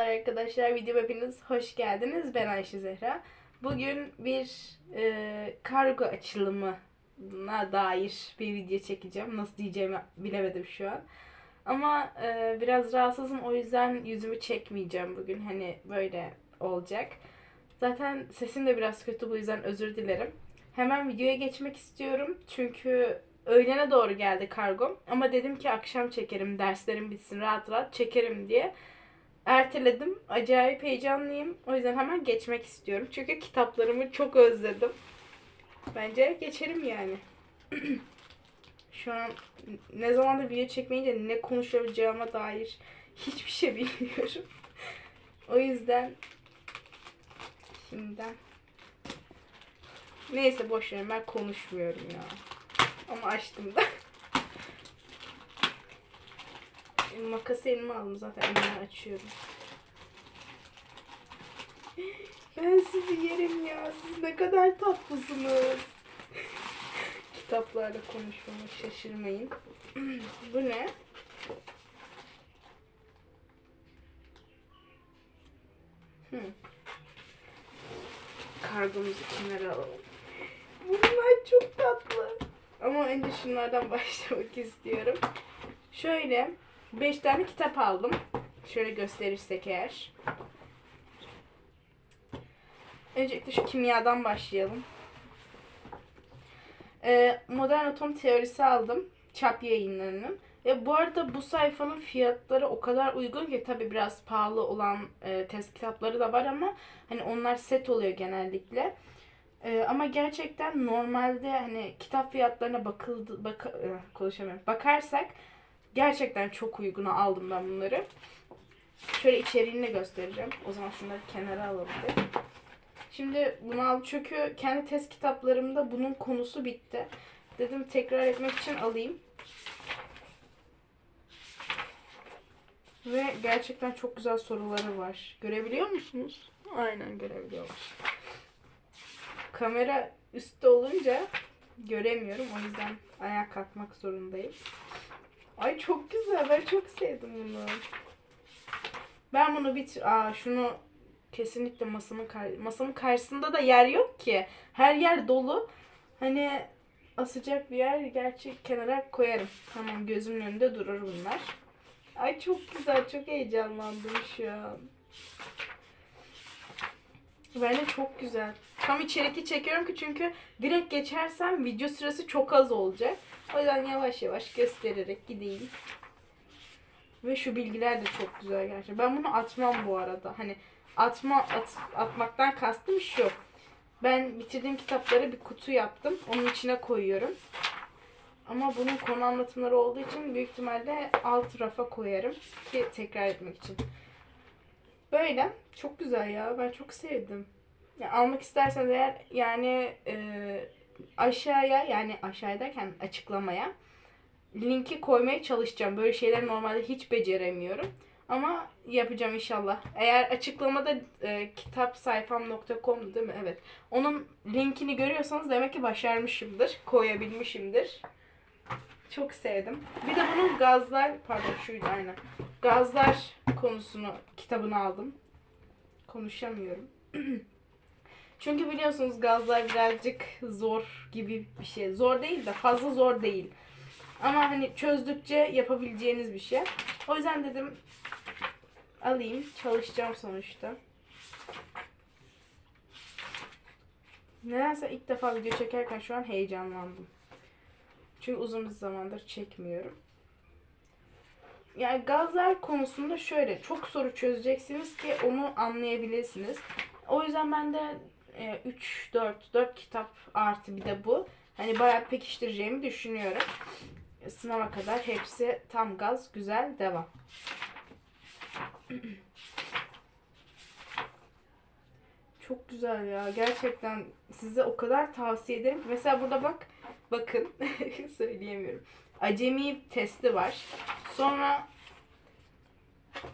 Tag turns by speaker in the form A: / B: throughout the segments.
A: Merhabalar arkadaşlar, video hepiniz hoş geldiniz. Ben Ayşe Zehra. Bugün bir e, kargo açılımına dair bir video çekeceğim. Nasıl diyeceğimi bilemedim şu an. Ama e, biraz rahatsızım o yüzden yüzümü çekmeyeceğim bugün. Hani böyle olacak. Zaten sesim de biraz kötü bu yüzden özür dilerim. Hemen videoya geçmek istiyorum. Çünkü öğlene doğru geldi kargom. Ama dedim ki akşam çekerim, derslerim bitsin rahat rahat çekerim diye erteledim. Acayip heyecanlıyım. O yüzden hemen geçmek istiyorum. Çünkü kitaplarımı çok özledim. Bence geçelim yani. Şu an ne zamandır video çekmeyince ne konuşacağıma dair hiçbir şey bilmiyorum. o yüzden şimdiden neyse boş verin ben konuşmuyorum ya. Ama açtım da. Şimdi makası elime aldım zaten elimi açıyorum. Ben sizi yerim ya. Siz ne kadar tatlısınız. Kitaplarla konuşmama şaşırmayın. Bu ne? Hmm. Kargomuzu kenara alalım. Bunlar çok tatlı. Ama önce şunlardan başlamak istiyorum. Şöyle 5 tane kitap aldım. Şöyle gösterirsek eğer. Öncelikle şu kimyadan başlayalım. Ee, modern atom teorisi aldım. Çap yayınlarının. Ve bu arada bu sayfanın fiyatları o kadar uygun ki tabi biraz pahalı olan e, test kitapları da var ama hani onlar set oluyor genellikle. Ee, ama gerçekten normalde hani kitap fiyatlarına bakıldı bak e, konuşamıyorum. Bakarsak gerçekten çok uyguna aldım ben bunları. Şöyle içeriğini de göstereceğim. O zaman şunları kenara alalım bir. Şimdi bunu aldım çünkü kendi test kitaplarımda bunun konusu bitti. Dedim tekrar etmek için alayım. Ve gerçekten çok güzel soruları var. Görebiliyor musunuz? Aynen görebiliyorlar. Kamera üstte olunca göremiyorum. O yüzden ayağa kalkmak zorundayım. Ay çok güzel. Ben çok sevdim bunu. Ben bunu bitir... Aa şunu kesinlikle masamın kar... masamın karşısında da yer yok ki. Her yer dolu. Hani asacak bir yer gerçi kenara koyarım. Tamam gözümün önünde durur bunlar. Ay çok güzel. Çok heyecanlandım şu an. Bence çok güzel. Tam içerikli çekiyorum ki çünkü direkt geçersem video süresi çok az olacak. O yüzden yavaş yavaş göstererek gideyim. Ve şu bilgiler de çok güzel gerçekten. Ben bunu atmam bu arada. Hani atma at, atmaktan kastım şu. Ben bitirdiğim kitapları bir kutu yaptım. Onun içine koyuyorum. Ama bunun konu anlatımları olduğu için büyük ihtimalle alt rafa koyarım ki tekrar etmek için. Böyle. Çok güzel ya. Ben çok sevdim. Ya, almak isterseniz eğer yani e, aşağıya yani aşağıya derken açıklamaya linki koymaya çalışacağım. Böyle şeyler normalde hiç beceremiyorum. Ama yapacağım inşallah. Eğer açıklamada e, kitapsayfam.com değil mi? Evet. Onun linkini görüyorsanız demek ki başarmışımdır. Koyabilmişimdir. Çok sevdim. Bir de bunun gazlar, pardon şuydu aynen. Gazlar konusunu kitabını aldım. Konuşamıyorum. Çünkü biliyorsunuz gazlar birazcık zor gibi bir şey. Zor değil de fazla zor değil. Ama hani çözdükçe yapabileceğiniz bir şey. O yüzden dedim alayım. Çalışacağım sonuçta. Nedense ilk defa video çekerken şu an heyecanlandım. Çünkü uzun bir zamandır çekmiyorum. Yani gazlar konusunda şöyle çok soru çözeceksiniz ki onu anlayabilirsiniz. O yüzden ben de 3 4 4 kitap artı bir de bu. Hani bayağı pekiştireceğimi düşünüyorum. Sınava kadar hepsi tam gaz, güzel, devam. Çok güzel ya. Gerçekten size o kadar tavsiye ederim. Mesela burada bak. Bakın. Söyleyemiyorum. Acemi testi var. Sonra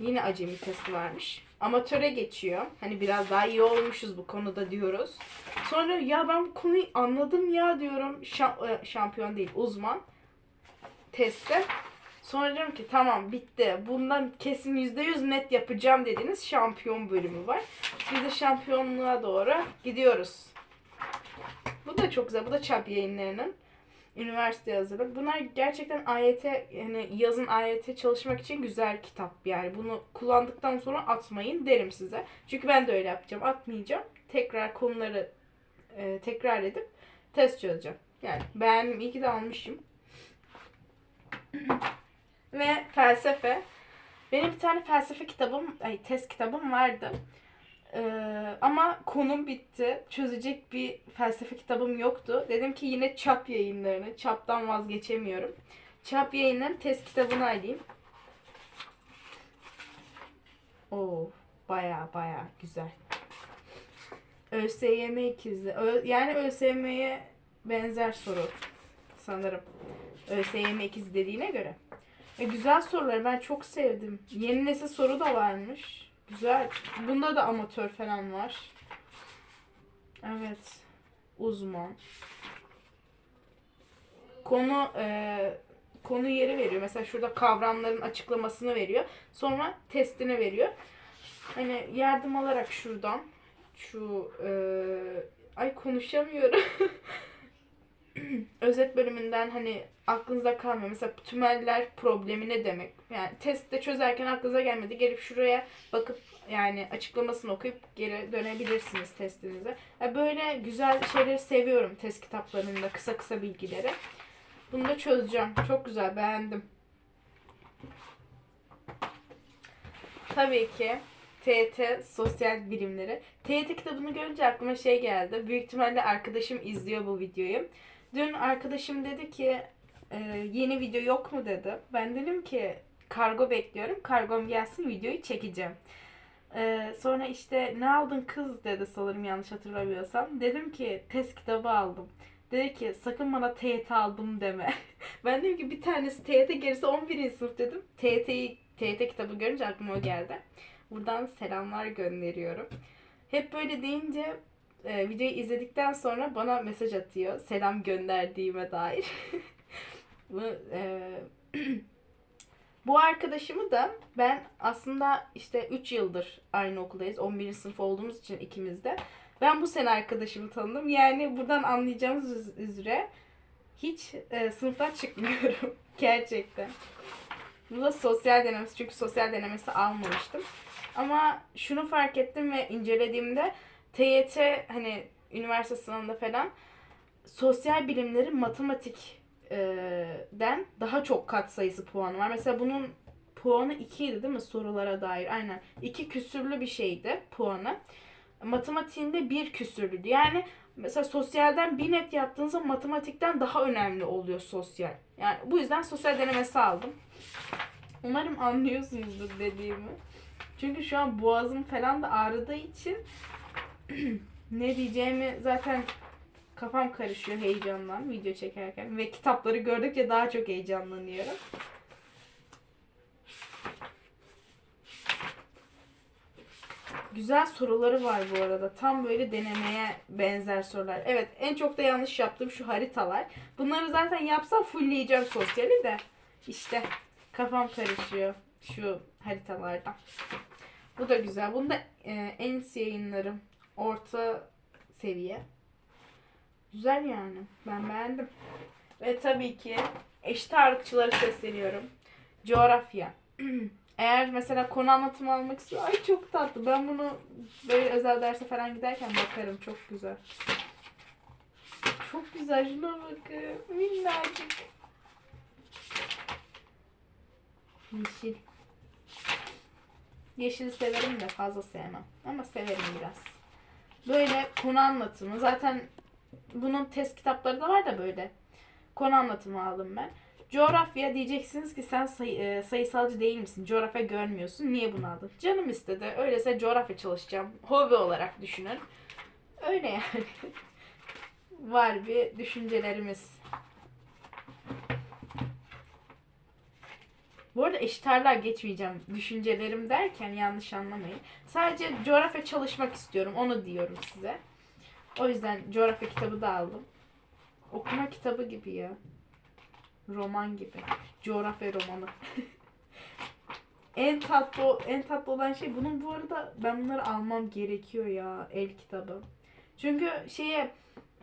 A: yine acemi testi varmış. Amatöre geçiyor. Hani biraz daha iyi olmuşuz bu konuda diyoruz. Sonra ya ben bu konuyu anladım ya diyorum. Şa- e, şampiyon değil, uzman testte. Sonra diyorum ki tamam bitti. Bundan kesin %100 net yapacağım dediğiniz şampiyon bölümü var. Biz de şampiyonluğa doğru gidiyoruz. Bu da çok güzel. Bu da çap yayınlarının üniversite hazırlık. Bunlar gerçekten AYT yani yazın AYT çalışmak için güzel kitap. Yani bunu kullandıktan sonra atmayın derim size. Çünkü ben de öyle yapacağım. Atmayacağım. Tekrar konuları e, tekrar edip test çözeceğim. Yani beğendim. İyi ki de almışım. Ve felsefe. Benim bir tane felsefe kitabım, ay test kitabım vardı. Ee, ama konum bitti. Çözecek bir felsefe kitabım yoktu. Dedim ki yine çap yayınlarını. Çaptan vazgeçemiyorum. Çap yayınlarının test kitabını alayım. Oo, baya baya güzel. ÖSYM ikizi. Ö- yani ÖSYM'ye benzer soru sanırım. ÖSYM ikizi dediğine göre. E, güzel sorular. Ben çok sevdim. Yeni nesil soru da varmış. Güzel. Bunda da amatör falan var. Evet. Uzman. Konu e, konu yeri veriyor. Mesela şurada kavramların açıklamasını veriyor. Sonra testini veriyor. Hani yardım alarak şuradan şu e, ay konuşamıyorum. özet bölümünden hani aklınızda kalmıyor. Mesela tümeller problemi ne demek? Yani testte çözerken aklınıza gelmedi. Gelip şuraya bakıp yani açıklamasını okuyup geri dönebilirsiniz testinize. Ya böyle güzel şeyleri seviyorum test kitaplarında kısa kısa bilgileri. Bunu da çözeceğim. Çok güzel beğendim. Tabii ki TET Sosyal Bilimleri. TET kitabını görünce aklıma şey geldi. Büyük ihtimalle arkadaşım izliyor bu videoyu. Dün arkadaşım dedi ki e, yeni video yok mu dedi. Ben dedim ki kargo bekliyorum. Kargom gelsin videoyu çekeceğim. E, sonra işte ne aldın kız dedi sanırım yanlış hatırlamıyorsam. Dedim ki test kitabı aldım. Dedi ki sakın bana TYT aldım deme. ben dedim ki bir tanesi TYT gerisi 11. sınıf dedim. TYT'yi TYT kitabı görünce aklıma o geldi. Buradan selamlar gönderiyorum. Hep böyle deyince e, videoyu izledikten sonra bana mesaj atıyor. Selam gönderdiğime dair. Bu, e, bu arkadaşımı da ben aslında işte 3 yıldır aynı okuldayız. 11. sınıf olduğumuz için ikimiz de. Ben bu sene arkadaşımı tanıdım. Yani buradan anlayacağımız üzere hiç e, sınıftan çıkmıyorum. Gerçekten. Bu da sosyal denemesi. Çünkü sosyal denemesi almamıştım. Ama şunu fark ettim ve incelediğimde TYT hani üniversite sınavında falan sosyal bilimlerin matematikten daha çok kat sayısı puanı var. Mesela bunun puanı 2 idi değil mi sorulara dair? Aynen. 2 küsürlü bir şeydi puanı. Matematiğinde bir küsürlüydü. Yani mesela sosyalden bir net yaptığınızda matematikten daha önemli oluyor sosyal. Yani bu yüzden sosyal denemesi aldım. Umarım anlıyorsunuzdur dediğimi. Çünkü şu an boğazım falan da ağrıdığı için ne diyeceğimi zaten kafam karışıyor heyecandan video çekerken ve kitapları gördükçe daha çok heyecanlanıyorum. Güzel soruları var bu arada. Tam böyle denemeye benzer sorular. Evet en çok da yanlış yaptığım şu haritalar. Bunları zaten yapsam fullleyeceğim sosyali de. İşte kafam karışıyor şu haritalardan. Bu da güzel. Bunu da e, ENS yayınları. Orta seviye. Güzel yani. Ben beğendim. Ve tabii ki eşit ağırlıkçılara sesleniyorum. Coğrafya. Eğer mesela konu anlatımı almak istiyor. Ay çok tatlı. Ben bunu böyle özel derse falan giderken bakarım. Çok güzel. Çok güzel. Şuna bakın. Minnacık. Yeşil. Yeşil severim de fazla sevmem. Ama severim biraz. Böyle konu anlatımı. Zaten bunun test kitapları da var da böyle. Konu anlatımı aldım ben. Coğrafya diyeceksiniz ki sen sayı, e, sayısalcı değil misin? Coğrafya görmüyorsun. Niye bunu aldın? Canım istedi. Öyleyse coğrafya çalışacağım. Hobi olarak düşünün. Öyle yani. var bir düşüncelerimiz. Bu arada eşit ağırlığa geçmeyeceğim düşüncelerim derken yanlış anlamayın. Sadece coğrafya çalışmak istiyorum. Onu diyorum size. O yüzden coğrafya kitabı da aldım. Okuma kitabı gibi ya. Roman gibi. Coğrafya romanı. en tatlı en tatlı olan şey bunun bu arada ben bunları almam gerekiyor ya el kitabı. Çünkü şeye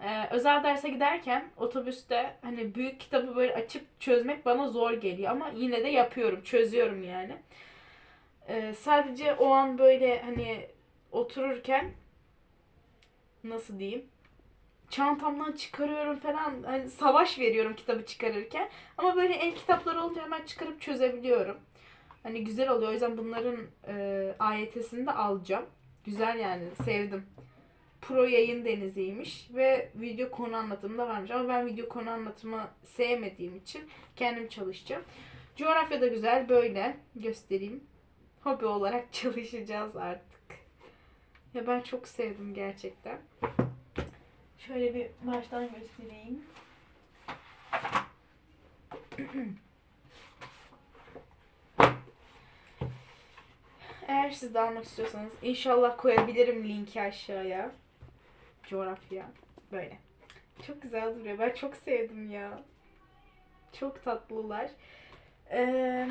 A: e, özel derse giderken otobüste hani büyük kitabı böyle açıp çözmek bana zor geliyor ama yine de yapıyorum, çözüyorum yani. E, sadece o an böyle hani otururken nasıl diyeyim? Çantamdan çıkarıyorum falan hani savaş veriyorum kitabı çıkarırken ama böyle el kitapları olunca hemen çıkarıp çözebiliyorum. Hani güzel oluyor. O yüzden bunların e, AYT'sini de alacağım. Güzel yani sevdim. Pro yayın deniziymiş ve video konu anlatımı da varmış. Ama ben video konu anlatımı sevmediğim için kendim çalışacağım. Coğrafya da güzel böyle göstereyim. Hobi olarak çalışacağız artık. Ya ben çok sevdim gerçekten. Şöyle bir baştan göstereyim. Eğer siz de almak istiyorsanız inşallah koyabilirim linki aşağıya. Coğrafya. Böyle. Çok güzel duruyor. Ben çok sevdim ya. Çok tatlılar. Ee,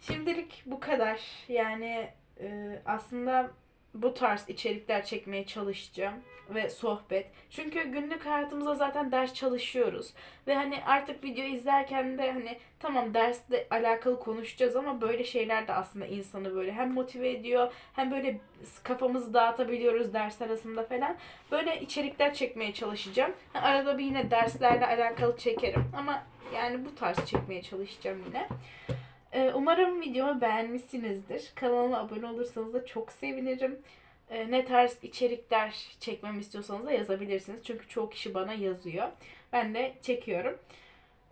A: şimdilik bu kadar. Yani e, aslında bu tarz içerikler çekmeye çalışacağım ve sohbet. Çünkü günlük hayatımızda zaten ders çalışıyoruz ve hani artık video izlerken de hani tamam dersle alakalı konuşacağız ama böyle şeyler de aslında insanı böyle hem motive ediyor hem böyle kafamızı dağıtabiliyoruz ders arasında falan. Böyle içerikler çekmeye çalışacağım. Arada bir yine derslerle alakalı çekerim ama yani bu tarz çekmeye çalışacağım yine. Ee, Umarım videomu beğenmişsinizdir. Kanalıma abone olursanız da çok sevinirim. Ee, Ne tarz içerikler çekmemi istiyorsanız da yazabilirsiniz. Çünkü çoğu kişi bana yazıyor. Ben de çekiyorum.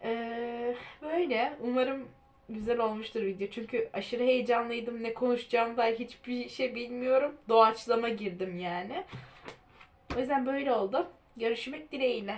A: Ee, Böyle. Umarım güzel olmuştur video. Çünkü aşırı heyecanlıydım. Ne konuşacağım dair hiçbir şey bilmiyorum. Doğaçlama girdim yani. O yüzden böyle oldu. Görüşmek dileğiyle.